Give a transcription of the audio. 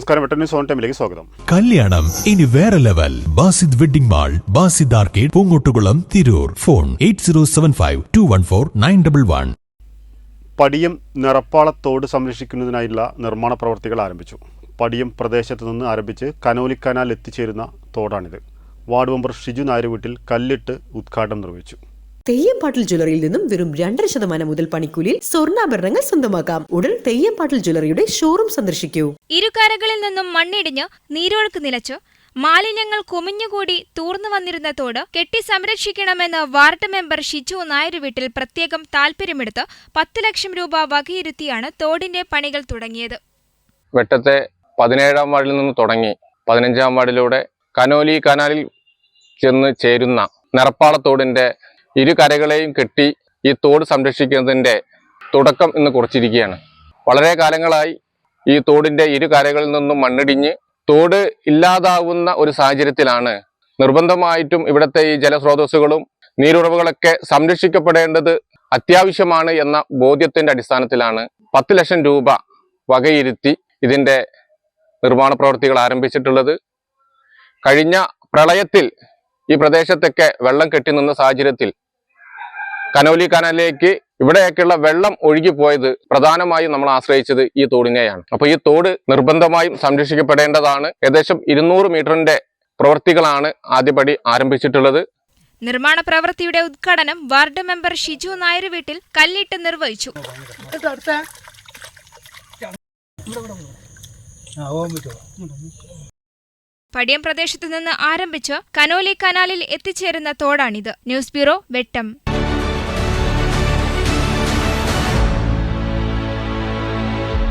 നമസ്കാരം വെട്ടന്യൂ സോൺ ടൈമിലേക്ക് സ്വാഗതം. കല്യാണം ഇനി വേറെ level. Basid wedding mall Basid arcade Poonkottukulam Tirur. Phone eight zero seven five two one four nine double one. Padiyam നിറപ്പാളത്തോട് സംരക്ഷിക്കുന്നതിനായുള്ള നിർമ്മാണ പ്രവർത്തികൾ ആരംഭിച്ചു. പടിയം പ്രദേശത്തു നിന്ന് ആരംഭിച്ച് കനോലിക്കനാൽ കനാൽ എത്തിച്ചേരുന്ന തോടാണിത്. വാർഡ് മെമ്പർ ഷിജു നായർ വീട്ടിൽ കല്ലിട്ട് ഉദ്ഘാടനം നിർവഹിച്ചു. തെയ്യംപാട്ടിൽ ജ്വല്ലറിയിൽ നിന്നും വെറും രണ്ടര ശതമാനം മുതൽ പണിക്കൂലിയിൽ സ്വർണാഭരണങ്ങൾ സ്വന്തമാക്കാം. ഉടൻ തെയ്യംപാട്ടിൽ ജ്വല്ലറിയുടെ ഷോറൂം സന്ദർശിക്കൂ. ഇരുകരകളിൽ നിന്നും മണ്ണിടിഞ്ഞ് നീരൊഴുക്ക് നിലച്ചു. മാലിന്യങ്ങൾ കുമിഞ്ഞുകൂടി തൂർന്നു വന്നിരുന്ന തോട് കെട്ടി സംരക്ഷിക്കണമെന്ന് വാർഡ് മെമ്പർ ഷിജു നായർ വീട്ടിൽ പ്രത്യേകം താൽപര്യമെടുത്ത് പത്ത് ലക്ഷം രൂപ വകയിരുത്തിയാണ് തോടിന്റെ പണികൾ തുടങ്ങിയത്. വെട്ടത്തെ പതിനേഴാം വാർഡിൽ നിന്ന് തുടങ്ങി പതിനഞ്ചാം വാർഡിലൂടെ കനോലി കനാലിൽ ചെന്ന് ചേരുന്ന നിറപ്പാളത്തോടിന്റെ ഇരു കരകളെയും കെട്ടി ഈ തോട് സംരക്ഷിക്കുന്നതിന്റെ തുടക്കം ഇന്ന് കുറിച്ചിരിക്കുകയാണ്. വളരെ കാലങ്ങളായി ഈ തോടിന്റെ ഇരു കരകളിൽ നിന്നും മണ്ണിടിഞ്ഞ് തോട് ഇല്ലാതാവുന്ന ഒരു സാഹചര്യത്തിലാണ് നിർബന്ധമായിട്ടും ഇവിടുത്തെ ഈ ജലസ്രോതസ്സുകളും നീരുറവുകളൊക്കെ സംരക്ഷിക്കപ്പെടേണ്ടത് അത്യാവശ്യമാണ് എന്ന ബോധ്യത്തിന്റെ അടിസ്ഥാനത്തിലാണ് പത്ത് ലക്ഷം രൂപ വകയിരുത്തി ഇതിന്റെ നിർമ്മാണ പ്രവർത്തികൾ ആരംഭിച്ചിട്ടുള്ളത്. കഴിഞ്ഞ പ്രളയത്തിൽ ഈ പ്രദേശത്തൊക്കെ വെള്ളം കെട്ടി നിന്ന സാഹചര്യത്തിൽ കനോലി കനാലിലേക്ക് ഇവിടെയൊക്കെയുള്ള വെള്ളം ഒഴുകി പോയത് പ്രധാനമായും നമ്മൾ ആശ്രയിച്ചത് ഈ തോടിനെയാണ്. അപ്പൊ ഈ തോട് നിർബന്ധമായും സംരക്ഷിക്കപ്പെടേണ്ടതാണ്. ഏകദേശം ഇരുന്നൂറ് മീറ്ററിന്റെ പ്രവൃത്തികളാണ് ആദ്യപടി ആരംഭിച്ചിട്ടുള്ളത്. നിർമ്മാണ പ്രവൃത്തിയുടെ ഉദ്ഘാടനം വാർഡ് മെമ്പർ ഷിജു നായർ വീട്ടിൽ കല്ലിട്ട് നിർവഹിച്ചു. പടിയം പ്രദേശത്തു നിന്ന് ആരംഭിച്ച് കനോലി കനാലിൽ എത്തിച്ചേരുന്ന തോടാണിത്. ന്യൂസ് ബ്യൂറോ വെട്ടം.